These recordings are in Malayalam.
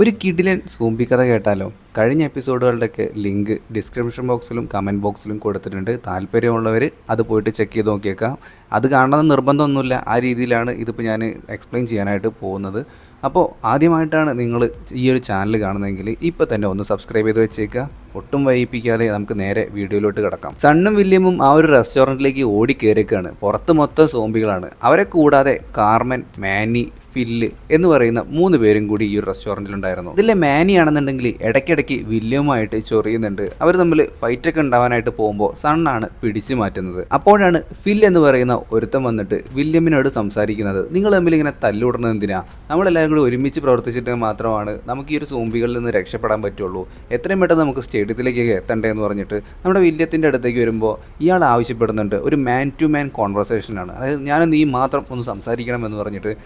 ഒരു കിടിലൻ സോംബി കഥ കേട്ടാലോ? കഴിഞ്ഞ എപ്പിസോഡുകളുടെയൊക്കെ ലിങ്ക് ഡിസ്ക്രിപ്ഷൻ ബോക്സിലും കമന്റ് ബോക്സിലും കൊടുത്തിട്ടുണ്ട്. താല്പര്യമുള്ളവർ അത് പോയിട്ട് ചെക്ക് ചെയ്ത് നോക്കിയേക്കാം. അത് കാണണമെന്ന് നിർബന്ധമൊന്നുമില്ല. ആ രീതിയിലാണ് ഇതിപ്പോൾ ഞാൻ എക്സ്പ്ലെയിൻ ചെയ്യാനായിട്ട് പോകുന്നത്. അപ്പോൾ ആദ്യമായിട്ടാണ് നിങ്ങൾ ഈ ഒരു ചാനൽ കാണുന്നതെങ്കിൽ ഇപ്പോൾ തന്നെ ഒന്ന് സബ്സ്ക്രൈബ് ചെയ്ത് വെച്ചേക്കുക. ഒട്ടും വൈകിപ്പിക്കാതെ നമുക്ക് നേരെ വീഡിയോയിലോട്ട് കിടക്കാം. സണ്ണും വില്യമും ആ ഒരു റെസ്റ്റോറന്റിലേക്ക് ഓടി കയറിയേക്കാണ് പുറത്ത് മൊത്തം സോംബികളാണ്. അവരെ കൂടാതെ കാർമൻ മാനി ഫില്ല് എന്ന് പറയുന്ന മൂന്ന് പേരും കൂടി ഈ ഒരു റെസ്റ്റോറന്റിലുണ്ടായിരുന്നു. ഇതിലെ മാനി ആണെന്നുണ്ടെങ്കിൽ ഇടയ്ക്കിടയ്ക്ക് വില്യവുമായിട്ട് ചൊറിയുന്നുണ്ട്. അവർ തമ്മിൽ ഫൈറ്റ് ഒക്കെ ഉണ്ടാവാനായിട്ട് പോകുമ്പോൾ സണ്ണാണ് പിടിച്ചു മാറ്റുന്നത്. അപ്പോഴാണ് ഫിൽ എന്ന് പറയുന്ന ഒരുത്തൻ വന്നിട്ട് വില്യമിനോട് സംസാരിക്കുന്നത്. നിങ്ങൾ തമ്മിൽ ഇങ്ങനെ തല്ലുവിടുന്നത് എന്തിനാ? നമ്മളെല്ലാവരും കൂടി ഒരുമിച്ച് പ്രവർത്തിച്ചിട്ട് മാത്രമാണ് നമുക്ക് ഈ ഒരു സൂമ്പികളിൽ നിന്ന് രക്ഷപ്പെടാൻ പറ്റുള്ളൂ. എത്രയും പെട്ടെന്ന് നമുക്ക് സ്റ്റേഡിയത്തിലേക്ക് എത്തണ്ടേ എന്ന് പറഞ്ഞിട്ട് നമ്മുടെ വില്യത്തിന്റെ അടുത്തേക്ക് വരുമ്പോൾ ഇയാൾ ആവശ്യപ്പെടുന്നുണ്ട്. ഒരു മാൻ ടു മാൻ കോൺവെർസേഷനാണ്. അതായത് ഞാനും നീ മാത്രം ഒന്ന് സംസാരിക്കണം എന്ന് പറഞ്ഞിട്ട്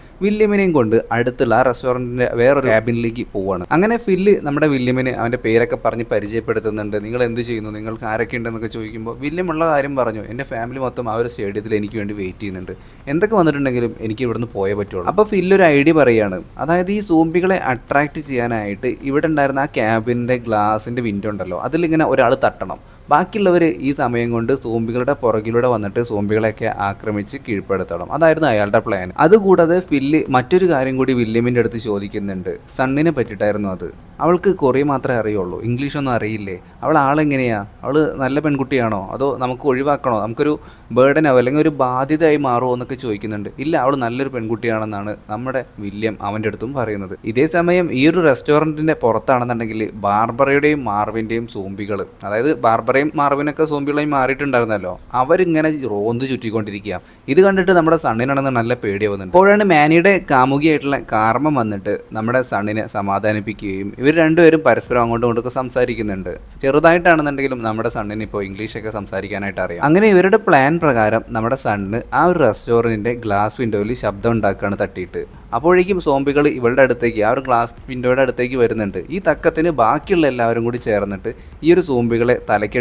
വില്യമിനെയും കൊണ്ട് അടുത്തുള്ള ആ റെസ്റ്റോറന്റിന്റെ വേറൊരു ക്യാബിനിലേക്ക് പോവാണ്. അങ്ങനെ ഫില്ല് നമ്മുടെ വില്യമിന് അവന്റെ പേരൊക്കെ പറഞ്ഞ് പരിചയപ്പെടുത്തുന്നുണ്ട്. നിങ്ങൾ എന്ത് ചെയ്യുന്നു? നിങ്ങൾക്ക് ആരൊക്കെ ഉണ്ടെന്നൊക്കെ ചോദിക്കുമ്പോൾ വില്യം ഉള്ള കാര്യം പറഞ്ഞു. എന്റെ ഫാമിലി മൊത്തം ആ ഒരു സ്റ്റേഡിയത്തിൽ എനിക്ക് വേണ്ടി വെയിറ്റ് ചെയ്യുന്നുണ്ട്. എന്തൊക്കെ വന്നിട്ടുണ്ടെങ്കിലും എനിക്ക് ഇവിടുന്ന് പോയേ പറ്റുള്ളൂ. അപ്പോൾ ഫില്ല് ഒരു ഐഡിയ പറയുകയാണ്. അതായത് ഈ സൂമ്പികളെ അട്രാക്റ്റ് ചെയ്യാനായിട്ട് ഇവിടെ ഉണ്ടായിരുന്ന ആ ക്യാബിന്റെ ഗ്ലാസിന്റെ വിൻഡോ ഉണ്ടല്ലോ. അതിലിങ്ങനെ ഒരാൾ തട്ടണം. ബാക്കിയുള്ളവർ ഈ സമയം കൊണ്ട് സോംബികളുടെ പുറകിലൂടെ വന്നിട്ട് സോംബികളെയൊക്കെ ആക്രമിച്ച് കീഴ്പ്പെടുത്തണം. അതായിരുന്നു അയാളുടെ പ്ലാൻ അതുകൂടാതെ ഫില്ല് മറ്റൊരു കാര്യം കൂടി വില്യമിന്റെ അടുത്ത് ചോദിക്കുന്നുണ്ട്. സണ്ണിനെ പറ്റിയിട്ടായിരുന്നു അത്. അവൾക്ക് കുറേ മാത്രമേ അറിയുള്ളൂ. ഇംഗ്ലീഷൊന്നും അറിയില്ലേ? അവൾ ആളെങ്ങനെയാ? അവൾ നല്ല പെൺകുട്ടിയാണോ? അതോ നമുക്ക് ഒഴിവാക്കണോ? നമുക്കൊരു ബേർഡനോ അല്ലെങ്കിൽ ഒരു ബാധ്യതയായി മാറുമോ എന്നൊക്കെ ചോദിക്കുന്നുണ്ട്. ഇല്ല അവൾ നല്ലൊരു പെൺകുട്ടിയാണെന്നാണ് നമ്മുടെ വില്യം അവന്റെ അടുത്തും പറയുന്നത്. ഇതേ സമയം ഈ ഒരു റെസ്റ്റോറന്റിന്റെ പുറത്താണെന്നുണ്ടെങ്കിൽ ബാർബറയുടെയും മാർവിന്റെയും സോംബികൾ അതായത് ബാർബറയും മാർവിനൊക്കെ സോംബികളായി മാറിയിട്ടുണ്ടായിരുന്നല്ലോ. അവരിങ്ങനെ റോന്ത് ചുറ്റിക്കൊണ്ടിരിക്കുക. ഇത് കണ്ടിട്ട് നമ്മുടെ സണ്ണിനാണെന്ന് നല്ല പേടിയാവുന്നുണ്ട്. അപ്പോഴാണ് മാനിയുടെ കാമുകിയായിട്ടുള്ള കാർമ്മം വന്നിട്ട് നമ്മുടെ സണ്ണിനെ സമാധാനിപ്പിക്കുകയും ഇവർ രണ്ടുപേരും പരസ്പരം അങ്ങോട്ടും ഇങ്ങോട്ടൊക്കെ സംസാരിക്കുന്നുണ്ട്. ചെറുതായിട്ടാണെന്നുണ്ടെങ്കിലും നമ്മുടെ സണ്ണിന് ഇപ്പോൾ ഇംഗ്ലീഷൊക്കെ സംസാരിക്കാനായിട്ട് അറിയാം. അങ്ങനെ ഇവരുടെ പ്ലാൻ പ്രകാരം നമ്മുടെ സണ്ണ് ആ ഒരു റെസ്റ്റോറന്റിന്റെ ഗ്ലാസ് വിൻഡോയിൽ ശബ്ദം ഉണ്ടാക്കുകയാണ് തട്ടിയിട്ട്. അപ്പോഴേക്കും സോംബികൾ ഇവളുടെ അടുത്തേക്ക് ആ ഒരു ഗ്ലാസ് വിൻഡോയുടെ അടുത്തേക്ക് വരുന്നുണ്ട്. ഈ തക്കത്തിന് ബാക്കിയുള്ള എല്ലാവരും കൂടി ചേർന്നിട്ട് ഈ ഒരു സോംബികളെ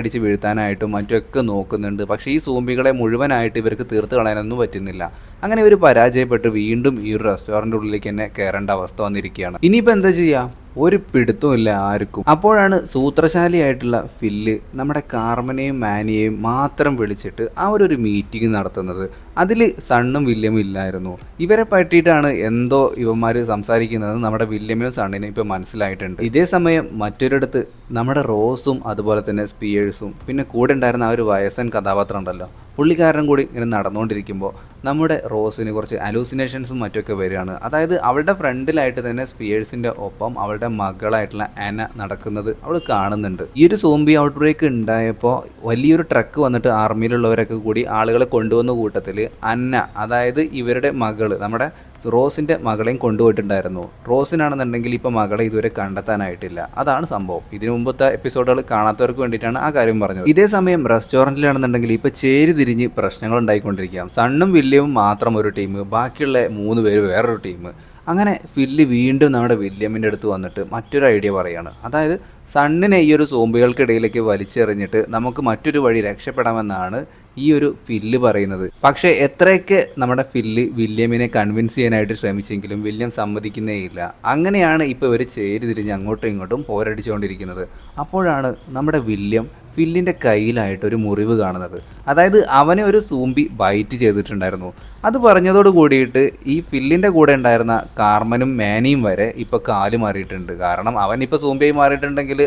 തലക്കടിച്ച് വീഴ്ത്താനായിട്ടും മറ്റൊക്കെ നോക്കുന്നുണ്ട്. പക്ഷേ ഈ സൂമ്പികളെ മുഴുവനായിട്ട് ഇവർക്ക് തീർത്ത് കളയാനൊന്നും പറ്റുന്നില്ല. അങ്ങനെ ഒരു പരാജയപ്പെട്ട് വീണ്ടും ഈ ഒരു റെസ്റ്റോറന്റ് ഉള്ളിലേക്ക് തന്നെ കയറേണ്ട അവസ്ഥ വന്നിരിക്കുകയാണ്. ഇനിയിപ്പോൾ എന്താ ചെയ്യുക ഒരു പിടുത്തമില്ല ആർക്കും. അപ്പോഴാണ് സൂത്രശാലിയായിട്ടുള്ള ഫില്ല് നമ്മുടെ കാർമനെയും മാനിയെയും മാത്രം വിളിച്ചിട്ട് അവരൊരു മീറ്റിംഗ് നടത്തുന്നത്. അതിൽ സണ്ണും വില്യമും ഇല്ലായിരുന്നു. ഇവരെ പറ്റിയിട്ടാണ് എന്തോ ഇവന്മാർ സംസാരിക്കുന്നത് നമ്മുടെ വില്യമിനും സണ്ണിനും ഇപ്പോൾ മനസ്സിലായിട്ടുണ്ട്. ഇതേ സമയം മറ്റൊരിടത്ത് നമ്മുടെ റോസും അതുപോലെ തന്നെ സ്പിയേഴ്സും പിന്നെ കൂടെ ഉണ്ടായിരുന്ന ആ ഒരു വയസ്സൻ കഥാപാത്രം ഉണ്ടല്ലോ. പുള്ളിക്കാരൻ കൂടി ഇങ്ങനെ നടന്നുകൊണ്ടിരിക്കുമ്പോൾ നമ്മുടെ റോസിന് കുറച്ച് അലൂസിനേഷൻസും മറ്റൊക്കെ വരികയാണ്. അതായത് അവളുടെ ഫ്രണ്ടിലായിട്ട് തന്നെ സ്പിയേഴ്സിന്റെ ഒപ്പം അവളുടെ മകളായിട്ടുള്ള ആന നടക്കുന്നത് അവൾ കാണുന്നുണ്ട്. ഈ ഒരു സോംബി ഔട്ട് ബ്രേക്ക് ഉണ്ടായപ്പോൾ വലിയൊരു ട്രക്ക് വന്നിട്ട് ആർമിയിലുള്ളവരൊക്കെ കൂടി ആളുകളെ കൊണ്ടുവന്ന കൂട്ടത്തിൽ അന്ന അതായത് ഇവരുടെ മകൾ നമ്മുടെ റോസിന്റെ മകളെയും കൊണ്ടുപോയിട്ടുണ്ടായിരുന്നു. റോസിനാണെന്നുണ്ടെങ്കിൽ ഇപ്പോൾ മകളെ ഇതുവരെ കണ്ടെത്താനായിട്ടില്ല. അതാണ് സംഭവം. ഇതിനു മുമ്പത്തെ എപ്പിസോഡുകൾ കാണാത്തവർക്ക് വേണ്ടിയിട്ടാണ് ആ കാര്യം പറഞ്ഞത്. ഇതേ സമയം റെസ്റ്റോറന്റിലാണെന്നുണ്ടെങ്കിൽ ഇപ്പോൾ ചേരി തിരിഞ്ഞ് പ്രശ്നങ്ങൾ ഉണ്ടായിക്കൊണ്ടിരിക്കാം സണ്ണും വില്യവും മാത്രം ഒരു ടീം. ബാക്കിയുള്ള മൂന്ന് പേര് വേറൊരു ടീം. അങ്ങനെ ഫില്ല് വീണ്ടും നമ്മുടെ വില്യമിന്റെ അടുത്ത് വന്നിട്ട് മറ്റൊരു ഐഡിയ പറയുകയാണ് അതായത് സണ്ണിനെ ഈ ഒരു സോംബികൾക്കിടയിലേക്ക് വലിച്ചെറിഞ്ഞിട്ട് നമുക്ക് മറ്റൊരു വഴി രക്ഷപ്പെടാമെന്നാണ് ഈ ഒരു ഫില്ല് പറയുന്നത്. പക്ഷേ എത്രയൊക്കെ നമ്മുടെ ഫില്ല് വില്യമിനെ കൺവിൻസ് ചെയ്യാനായിട്ട് ശ്രമിച്ചെങ്കിലും വില്യം സമ്മതിക്കുന്നേയില്ല അങ്ങനെയാണ് ഇപ്പോൾ ഇവർ ചേരി തിരിഞ്ഞ് അങ്ങോട്ടും ഇങ്ങോട്ടും പോരടിച്ചുകൊണ്ടിരിക്കുന്നത്. അപ്പോഴാണ് നമ്മുടെ വില്യം ഫില്ലിന്റെ കയ്യിലായിട്ട് ഒരു മുറിവ് കാണുന്നത്. അതായത് അവനെ ഒരു സൂമ്പി ബൈറ്റ് ചെയ്തിട്ടുണ്ടായിരുന്നു. അത് പറഞ്ഞതോട് കൂടിയിട്ട് ഈ ഫില്ലിന്റെ കൂടെ ഉണ്ടായിരുന്ന കാർമനും മാനിയും വരെ ഇപ്പോൾ കാൽ മാറിയിട്ടുണ്ട്. കാരണം അവൻ ഇപ്പോൾ സൂമ്പിയായി മാറിയിട്ടുണ്ടെങ്കിൽ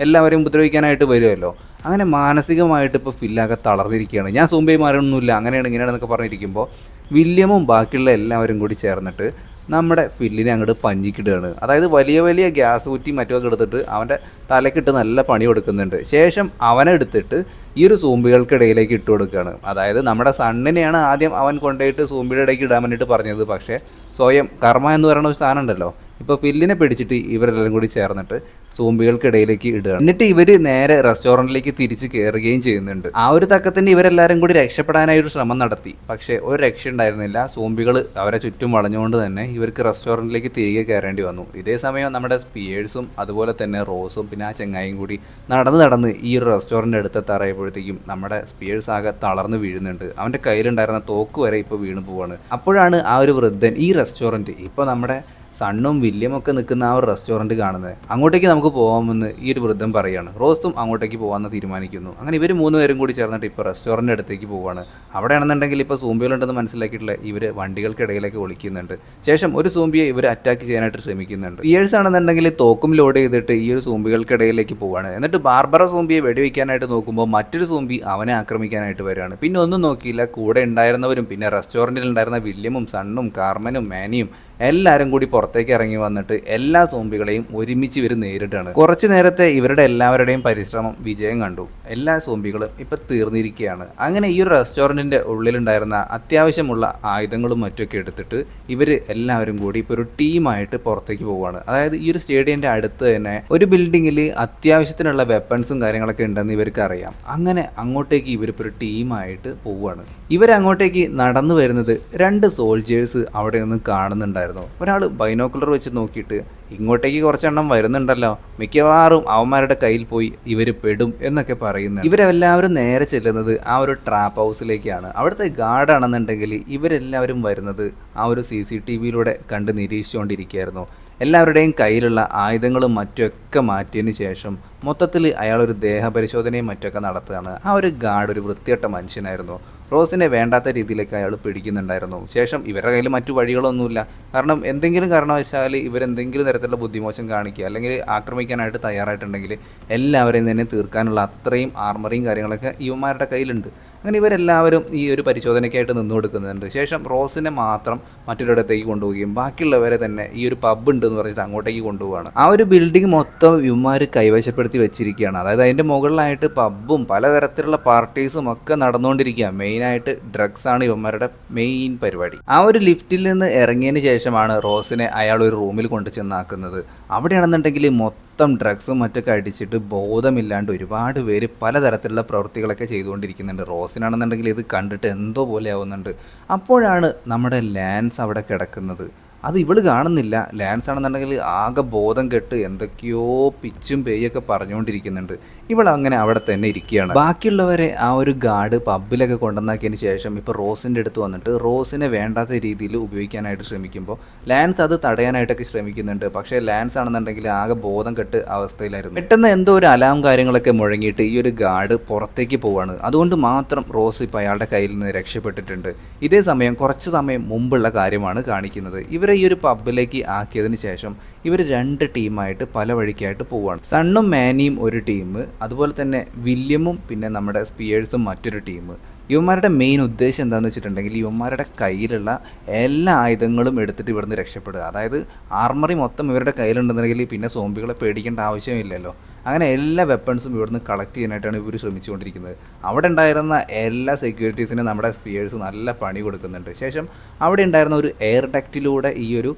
എല്ലാവരെയും ഉപദ്രവിക്കാനായിട്ട് വരുമല്ലോ. അങ്ങനെ മാനസികമായിട്ട് ഇപ്പോൾ ഫില്ലാകെ തളർന്നിരിക്കുകയാണ്. ഞാൻ മാറണമെന്നില്ല അങ്ങനെയാണ് ഇങ്ങനെയാണെന്നൊക്കെ പറഞ്ഞിരിക്കുമ്പോൾ വില്യമും ബാക്കിയുള്ള എല്ലാവരും കൂടി ചേർന്നിട്ട് നമ്മുടെ ഫില്ലിനെ അങ്ങോട്ട് പഞ്ഞിക്കിടുകയാണ്. അതായത് വലിയ വലിയ ഗ്യാസ് കുറ്റി മറ്റൊക്കെ എടുത്തിട്ട് അവന്റെ തലക്കിട്ട് നല്ല പണി കൊടുക്കുന്നുണ്ട്. ശേഷം അവനെടുത്തിട്ട് ഈ ഒരു സൂമ്പികൾക്കിടയിലേക്ക് ഇട്ട് കൊടുക്കുകയാണ്. അതായത് നമ്മുടെ സണ്ണിനെയാണ് ആദ്യം അവൻ കൊണ്ടുപോയിട്ട് സൂമ്പിയുടെ ഇടയ്ക്ക് ഇടാൻ വേണ്ടിയിട്ട് പറഞ്ഞത്. പക്ഷേ സ്വയം കർമ്മ എന്ന് പറയുന്ന ഒരു സാധനം ഉണ്ടല്ലോ. ഇപ്പോൾ ഫില്ലിനെ പിടിച്ചിട്ട് ഇവരെല്ലാം കൂടി ചേർന്നിട്ട് സൂമ്പികൾക്കിടയിലേക്ക് ഇടുകയാണ്. എന്നിട്ട് ഇവർ നേരെ റെസ്റ്റോറന്റിലേക്ക് തിരിച്ച് കയറുകയും ചെയ്യുന്നുണ്ട്. ആ ഒരു തക്കത്തിന് ഇവരെല്ലാവരും കൂടി രക്ഷപ്പെടാനായി ഒരു ശ്രമം നടത്തി. പക്ഷേ ഒരു രക്ഷ ഉണ്ടായിരുന്നില്ല. സൂമ്പികൾ അവരെ ചുറ്റും വളഞ്ഞുകൊണ്ട് തന്നെ ഇവർക്ക് റെസ്റ്റോറന്റിലേക്ക് തിരികെ കയറേണ്ടി വന്നു. ഇതേ സമയം നമ്മുടെ സ്പിയേഴ്സും അതുപോലെ തന്നെ റോസും പിന്നെ ആ ചെങ്ങായും കൂടി നടന്ന് നടന്ന് ഈ ഒരു റെസ്റ്റോറന്റ് അടുത്തെത്താറായപ്പോഴത്തേക്കും നമ്മുടെ സ്പിയേഴ്സ് ആകെ തളർന്ന് വീഴുന്നുണ്ട്. അവന്റെ കയ്യിലുണ്ടായിരുന്ന തോക്ക് വരെ ഇപ്പോൾ വീണ് പോവാണ്. അപ്പോഴാണ് ആ ഒരു വൃദ്ധൻ ഈ റെസ്റ്റോറന്റ് ഇപ്പോൾ നമ്മുടെ സണ്ണും വില്യം ഒക്കെ നിൽക്കുന്ന ആ ഒരു റെസ്റ്റോറന്റ് കാണുന്നത്. അങ്ങോട്ടേക്ക് നമുക്ക് പോകാമെന്ന് ഈ ഒരു വൃദ്ധം പറയുകയാണ് റോസും അങ്ങോട്ടേക്ക് പോകാമെന്ന് തീരുമാനിക്കുന്നു. അങ്ങനെ ഇവർ മൂന്ന് പേരും കൂടി ചേർന്നിട്ട് ഇപ്പോൾ റെസ്റ്റോറന്റ് അടുത്തേക്ക് പോവുകയാണ് അവിടെയാണെന്നുണ്ടെങ്കിൽ ഇപ്പോൾ സൂമ്പികളുണ്ടെന്ന് മനസ്സിലാക്കിയിട്ടുള്ള ഇവർ വണ്ടികൾക്കിടയിലേക്ക് ഒളിക്കുന്നുണ്ട്. ശേഷം ഒരു സൂമ്പിയെ ഇവർ അറ്റാക്ക് ചെയ്യാനായിട്ട് ശ്രമിക്കുന്നുണ്ട്. ഇയേഴ്സ് ആണെന്നുണ്ടെങ്കിൽ തോക്കും ലോഡ് ചെയ്തിട്ട് ഈ ഒരു സൂമ്പികൾക്കിടയിലേക്ക് പോവാണ്. എന്നിട്ട് ബാർബറ സൂമ്പിയെ വെടിവെക്കാനായിട്ട് നോക്കുമ്പോൾ മറ്റൊരു സൂമ്പി അവനെ ആക്രമിക്കാനായിട്ട് വരികയാണ്. പിന്നെ ഒന്നും നോക്കിയില്ല. കൂടെ ഉണ്ടായിരുന്നവരും പിന്നെ റെസ്റ്റോറന്റിൽ ഉണ്ടായിരുന്ന വില്യമും സണ്ണും കാർമനും മാനിയും എല്ലാവരും കൂടി പുറത്തേക്ക് ഇറങ്ങി വന്നിട്ട് എല്ലാ സോംബികളെയും ഒരുമിച്ച് ഇവർ നേരിട്ടാണ്. കുറച്ചു നേരത്തെ ഇവരുടെ എല്ലാവരുടെയും പരിശ്രമം വിജയം കണ്ടു. എല്ലാ സോംബികളും ഇപ്പം തീർന്നിരിക്കുകയാണ് അങ്ങനെ ഈ ഒരു റെസ്റ്റോറന്റിന്റെ ഉള്ളിലുണ്ടായിരുന്ന അത്യാവശ്യമുള്ള ആയുധങ്ങളും മറ്റൊക്കെ എടുത്തിട്ട് ഇവർ എല്ലാവരും കൂടി ഇപ്പോൾ ഒരു ടീമായിട്ട് പുറത്തേക്ക് പോവുകയാണ് അതായത് ഈ ഒരു സ്റ്റേഡിയന്റെ അടുത്ത് തന്നെ ഒരു ബിൽഡിങ്ങിൽ അത്യാവശ്യത്തിനുള്ള വെപ്പൺസും കാര്യങ്ങളൊക്കെ ഉണ്ടെന്ന് ഇവർക്ക് അറിയാം. അങ്ങനെ അങ്ങോട്ടേക്ക് ഇവരിപ്പോൾ ഒരു ടീമായിട്ട് പോവുകയാണ് ഇവരങ്ങോട്ടേക്ക് നടന്നു വരുന്നത് രണ്ട് സോൾജേഴ്സ് അവിടെ നിന്ന് കാണുന്നുണ്ടായിരുന്നു. ഒരാൾ ബൈനോക്കുലർ വെച്ച് നോക്കിയിട്ട് ഇങ്ങോട്ടേക്ക് കുറച്ചെണ്ണം വരുന്നുണ്ടല്ലോ. മിക്കവാറും അവന്മാരുടെ കയ്യിൽ പോയി ഇവർ പെടും എന്നൊക്കെ പറയുന്നു. ഇവരെല്ലാവരും നേരെ ചെല്ലുന്നത് ആ ഒരു ട്രാപ്പ് ഹൗസിലേക്കാണ് അവിടുത്തെ ഗാർഡാണെന്നുണ്ടെങ്കിൽ ഇവരെല്ലാവരും വരുന്നത് ആ ഒരു സി സി ടി വിയിലൂടെ കണ്ട് നിരീക്ഷിച്ചുകൊണ്ടിരിക്കുകയായിരുന്നു. എല്ലാവരുടെയും കയ്യിലുള്ള ആയുധങ്ങളും മറ്റുമൊക്കെ മാറ്റിയതിന് ശേഷം മൊത്തത്തിൽ അയാളൊരു ദേഹപരിശോധനയും മറ്റൊക്കെ നടത്തുകയാണ്. ആ ഒരു ഗാർഡ് ഒരു വൃത്തിയട്ട മനുഷ്യനായിരുന്നു. റോസിനെ വേണ്ടാത്ത രീതിയിലേക്ക് അയാൾ പിടിക്കുന്നുണ്ടായിരുന്നു. ശേഷം ഇവരുടെ കയ്യിൽ മറ്റു വഴികളൊന്നുമില്ല. കാരണം എന്തെങ്കിലും കാരണവശാൽ ഇവരെന്തെങ്കിലും തരത്തിലുള്ള ബുദ്ധിമോശം കാണിക്കുക അല്ലെങ്കിൽ ആക്രമിക്കാനായിട്ട് തയ്യാറായിട്ടുണ്ടെങ്കിൽ എല്ലാവരെയും തന്നെ തീർക്കാനുള്ള അത്രയും ആർമറിയും കാര്യങ്ങളൊക്കെ ഇവന്മാരുടെ കയ്യിലുണ്ട്. അങ്ങനെ ഇവരെല്ലാവരും ഈ ഒരു പരിശോധനയ്ക്കായിട്ട് നിന്നു കൊടുക്കുന്നുണ്ട്. ശേഷം റോസിനെ മാത്രം മറ്റൊരിടത്തേക്ക് കൊണ്ടുപോവുകയും ബാക്കിയുള്ളവരെ തന്നെ ഈ ഒരു പബ്ബ് ഉണ്ട് എന്ന് പറഞ്ഞിട്ട് അങ്ങോട്ടേക്ക് കൊണ്ടുപോവാണ് ആ ഒരു ബിൽഡിംഗ് മൊത്തം ഇവന്മാർ കൈവശപ്പെടുത്തി വെച്ചിരിക്കുകയാണ്. അതായത് അതിന്റെ മുകളിലായിട്ട് പബ്ബും പലതരത്തിലുള്ള പാർട്ടീസും ഒക്കെ നടന്നുകൊണ്ടിരിക്കുക മെയിനായിട്ട് ഡ്രഗ്സ് ആണ് ഇവന്മാരുടെ മെയിൻ പരിപാടി. ആ ഒരു ലിഫ്റ്റിൽ നിന്ന് ഇറങ്ങിയതിന് ശേഷമാണ് റോസിനെ അയാൾ ഒരു റൂമിൽ കൊണ്ടു ചെന്നാക്കുന്നത് അവിടെയാണെന്നുണ്ടെങ്കിൽ മൊത്തം ഡ്രഗ്സും മറ്റൊക്കെ അടിച്ചിട്ട് ബോധമില്ലാണ്ട് ഒരുപാട് പേര് പലതരത്തിലുള്ള പ്രവൃത്തികളൊക്കെ ചെയ്തുകൊണ്ടിരിക്കുന്നുണ്ട്. റോസിനാണെന്നുണ്ടെങ്കിൽ ഇത് കണ്ടിട്ട് എന്തോ പോലെ ആവുന്നുണ്ട്. അപ്പോഴാണ് നമ്മുടെ ലാൻസ് അവിടെ കിടക്കുന്നത്. അത് ഇവൾ കാണുന്നില്ല. ലാൻസ് ആണെന്നുണ്ടെങ്കിൽ ആകെ ബോധം കെട്ട് എന്തൊക്കെയോ പിച്ചും പേയൊക്കെ പറഞ്ഞുകൊണ്ടിരിക്കുന്നുണ്ട്. ഇവൾ അങ്ങനെ അവിടെ തന്നെ ഇരിക്കുകയാണ്. ബാക്കിയുള്ളവരെ ആ ഒരു ഗാർഡ് പബ്ബിലൊക്കെ കൊണ്ടുവന്നാക്കിയതിന് ശേഷം ഇപ്പോൾ റോസിന്റെ അടുത്ത് വന്നിട്ട് റോസിനെ വേണ്ടാത്ത രീതിയിൽ ഉപയോഗിക്കാനായിട്ട് ശ്രമിക്കുമ്പോൾ ലാൻസ് അത് തടയാനായിട്ടൊക്കെ ശ്രമിക്കുന്നുണ്ട്. പക്ഷേ ലാൻസ് ആണെന്നുണ്ടെങ്കിൽ ആകെ ബോധം കെട്ട് അവസ്ഥയിലായിരുന്നു. പെട്ടെന്ന് എന്തോ ഒരു അലാം കാര്യങ്ങളൊക്കെ മുഴങ്ങിയിട്ട് ഈ ഒരു ഗാർഡ് പുറത്തേക്ക് പോവാണ്. അതുകൊണ്ട് മാത്രം റോസ് ഇപ്പോൾ അയാളുടെ കയ്യിൽ നിന്ന് രക്ഷപ്പെട്ടിട്ടുണ്ട്. ഇതേ സമയം കുറച്ച് സമയം മുമ്പുള്ള കാര്യമാണ് കാണിക്കുന്നത്. ഇവരെ ഈ ഒരു പബ്ബിലേക്ക് ആക്കിയതിന് ശേഷം ഇവർ രണ്ട് ടീമായിട്ട് പല വഴിക്കായിട്ട് പോവുകയാണ് സണ്ണും മാനിയും ഒരു ടീം അതുപോലെ തന്നെ വില്യമും പിന്നെ നമ്മുടെ സ്പിയേഴ്സും മറ്റൊരു ടീം. ഇവന്മാരുടെ മെയിൻ ഉദ്ദേശം എന്താണെന്ന് വെച്ചിട്ടുണ്ടെങ്കിൽ ഇവന്മാരുടെ കയ്യിലുള്ള എല്ലാ ആയുധങ്ങളും എടുത്തിട്ട് ഇവിടുന്ന് രക്ഷപ്പെടുക. അതായത് ആർമറി മൊത്തം ഇവരുടെ കയ്യിലുണ്ടെന്നുണ്ടെങ്കിൽ പിന്നെ സോംബികളെ പേടിക്കേണ്ട ആവശ്യമില്ലല്ലോ. അങ്ങനെ എല്ലാ വെപ്പൺസും ഇവിടുന്ന് കളക്ട് ചെയ്യാനായിട്ടാണ് ഇവർ ശ്രമിച്ചുകൊണ്ടിരിക്കുന്നത്. അവിടെ ഉണ്ടായിരുന്ന എല്ലാ സെക്യൂരിറ്റീസിനും നമ്മുടെ സ്പിയേഴ്സ് നല്ല പണി കൊടുക്കുന്നുണ്ട്. ശേഷം അവിടെ ഉണ്ടായിരുന്ന ഒരു എയർ ഡക്റ്റിലൂടെ ഈ ഒരു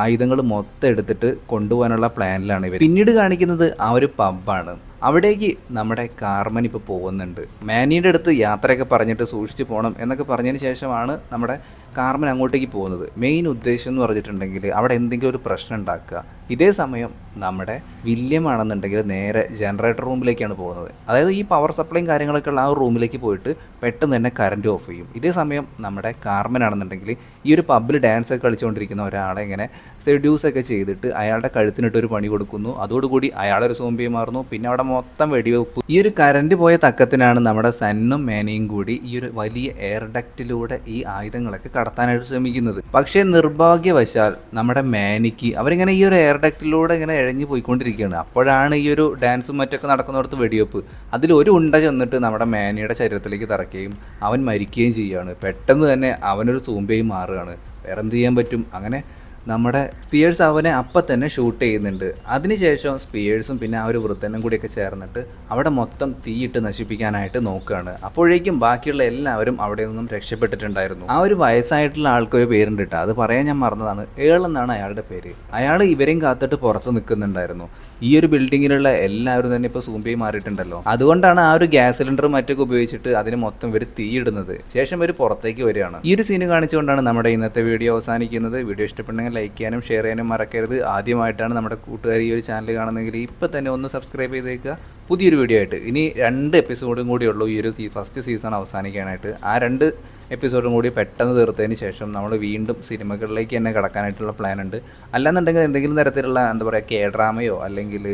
ആയുധങ്ങൾ മൊത്തം എടുത്തിട്ട് കൊണ്ടുപോകാനുള്ള പ്ലാനിലാണ് ഇവർ പിന്നീട് കാണിക്കുന്നത് ആ ഒരു പബ്ബാണ് അവിടേക്ക് നമ്മുടെ കാർമൻ ഇപ്പോൾ പോകുന്നുണ്ട്. മാനിയുടെ അടുത്ത് യാത്രയൊക്കെ പറഞ്ഞിട്ട് സൂക്ഷിച്ച് പോകണം എന്നൊക്കെ പറഞ്ഞതിന് ശേഷമാണ് നമ്മുടെ കാർമൻ അങ്ങോട്ടേക്ക് പോകുന്നത്. മെയിൻ ഉദ്ദേശം എന്ന് പറഞ്ഞിട്ടുണ്ടെങ്കിൽ അവിടെ എന്തെങ്കിലും ഒരു പ്രശ്നം ഉണ്ടാക്കുക. ഇതേ സമയം നമ്മുടെ വില്യം ആണെന്നുണ്ടെങ്കിൽ നേരെ ജനറേറ്റർ റൂമിലേക്കാണ് പോകുന്നത്. അതായത് ഈ പവർ സപ്ലൈയും കാര്യങ്ങളൊക്കെ ഉള്ള ആ റൂമിലേക്ക് പോയിട്ട് പെട്ടെന്ന് തന്നെ കറണ്ട് ഓഫ് ചെയ്യും. ഇതേ സമയം നമ്മുടെ കാർമൻ ആണെന്നുണ്ടെങ്കിൽ ഈ ഒരു പബ്ബിൽ ഡാൻസ് ഒക്കെ കളിച്ചുകൊണ്ടിരിക്കുന്ന ഒരാളെ ഇങ്ങനെ സെഡ്യൂസ് ഒക്കെ ചെയ്തിട്ട് അയാളുടെ കഴുത്തിനിട്ട് ഒരു പണി കൊടുക്കുന്നു. അതോടുകൂടി അയാളൊരു സോമ്പി മാറുന്നു. പിന്നെ അവിടെ മൊത്തം വെടിവെപ്പ്. ഈ ഒരു കറണ്ട് പോയ തക്കത്തിനാണ് നമ്മുടെ സന്നും മേനയും കൂടി ഈ ഒരു വലിയ എയർ ഡക്റ്റിലൂടെ ഈ ആയുധങ്ങളൊക്കെ കടത്താനായിട്ട് ശ്രമിക്കുന്നത്. പക്ഷേ നിർഭാഗ്യവശാൽ നമ്മുടെ മാനിക്ക് അവരിങ്ങനെ ഈ ഒരു എയർ ഡക്റ്റിലൂടെ ഇങ്ങനെ ഇഴഞ്ഞു പോയിക്കൊണ്ടിരിക്കുകയാണ്. അപ്പോഴാണ് ഈ ഒരു ഡാൻസും മറ്റൊക്കെ നടക്കുന്നിടത്ത് വെടിവെപ്പ്. അതിൽ ഒരു ഉണ്ട ചെന്നിട്ട് നമ്മുടെ മാനിയുടെ ശരീരത്തിലേക്ക് തറയ്ക്കുകയും അവൻ മരിക്കുകയും ചെയ്യുകയാണ്. പെട്ടെന്ന് തന്നെ അവനൊരു സൂമ്പയും മാറുകയാണ്. വേറെ എന്ത് ചെയ്യാൻ പറ്റും? അങ്ങനെ നമ്മുടെ സ്പിയേഴ്സ് അവനെ അപ്പം തന്നെ ഷൂട്ട് ചെയ്യുന്നുണ്ട്. അതിനുശേഷം സ്പിയേഴ്സും പിന്നെ ആ ഒരു വൃത്തനും കൂടിയൊക്കെ ചേർന്നിട്ട് അവിടെ മൊത്തം തീയിട്ട് നശിപ്പിക്കാനായിട്ട് നോക്കുകയാണ്. അപ്പോഴേക്കും ബാക്കിയുള്ള എല്ലാവരും അവിടെ നിന്നും രക്ഷപ്പെട്ടിട്ടുണ്ടായിരുന്നു. ആ ഒരു വയസ്സായിട്ടുള്ള ആൾക്കൊരു പേരുണ്ട് കേട്ടോ അത് പറയാൻ ഞാൻ മറന്നതാണ്. ഏൾ എന്നാണ് അയാളുടെ പേര്. അയാൾ ഇവരെയും കാത്തിട്ട് പുറത്ത് നിൽക്കുന്നുണ്ടായിരുന്നു. ഈ ഒരു ബിൽഡിങ്ങിലുള്ള എല്ലാവരും തന്നെ ഇപ്പോൾ സൂമ്പി മാറിയിട്ടുണ്ടല്ലോ. അതുകൊണ്ടാണ് ആ ഒരു ഗ്യാസ് സിലിണ്ടർ മറ്റൊക്കെ ഉപയോഗിച്ചിട്ട് അതിന് മൊത്തം ഇവർ തീയിടുന്നത് ശേഷം ഇവർ പുറത്തേക്ക് വരികയാണ്. ഈ ഒരു സീന് കാണിച്ചുകൊണ്ടാണ് നമ്മുടെ ഇന്നത്തെ വീഡിയോ അവസാനിക്കുന്നത്. വീഡിയോ ഇഷ്ടപ്പെട്ടെങ്കിൽ ലൈക്ക് ചെയ്യാനും ഷെയർ ചെയ്യാനും മറക്കരുത്. ആദ്യമായിട്ടാണ് നമ്മുടെ കൂട്ടുകാർ ഈ ഒരു ചാനൽ കാണുന്നതെങ്കിൽ ഇപ്പോൾ തന്നെ ഒന്ന് സബ്സ്ക്രൈബ് ചെയ്തേക്കുക. പുതിയൊരു വീഡിയോ ആയിട്ട്. ഇനി രണ്ട് എപ്പിസോഡും കൂടി ഉള്ളൂ ഈ ഒരു ഫസ്റ്റ് സീസൺ അവസാനിക്കാനായിട്ട്. ആ രണ്ട് എപ്പിസോഡും കൂടി പെട്ടെന്ന് തീർത്തതിന് ശേഷം നമ്മൾ വീണ്ടും സിനിമകളിലേക്ക് തന്നെ കടക്കാനായിട്ടുള്ള പ്ലാൻ ഉണ്ട് അല്ലാന്നുണ്ടെങ്കിൽ എന്തെങ്കിലും തരത്തിലുള്ള എന്താ പറയുക കെ ഡ്രാമയോ അല്ലെങ്കിൽ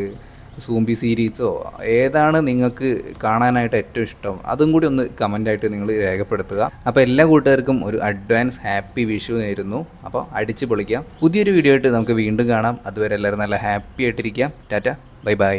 സൂംബി സീരീസോ ഏതാണ് നിങ്ങൾക്ക് കാണാനായിട്ട് ഏറ്റവും ഇഷ്ടം? അതും കൂടി ഒന്ന് കമന്റായിട്ട് നിങ്ങൾ രേഖപ്പെടുത്തുക. അപ്പോൾ എല്ലാ കൂട്ടുകാർക്കും ഒരു അഡ്വാൻസ് ഹാപ്പി വിഷു നേരുന്നു. അപ്പോൾ അടിച്ച് പൊളിക്കാം. പുതിയൊരു വീഡിയോ ആയിട്ട് നമുക്ക് വീണ്ടും കാണാം. അതുവരെ എല്ലാവരും നല്ല ഹാപ്പി ആയിട്ടിരിക്കാം ടാറ്റ ബൈ ബൈ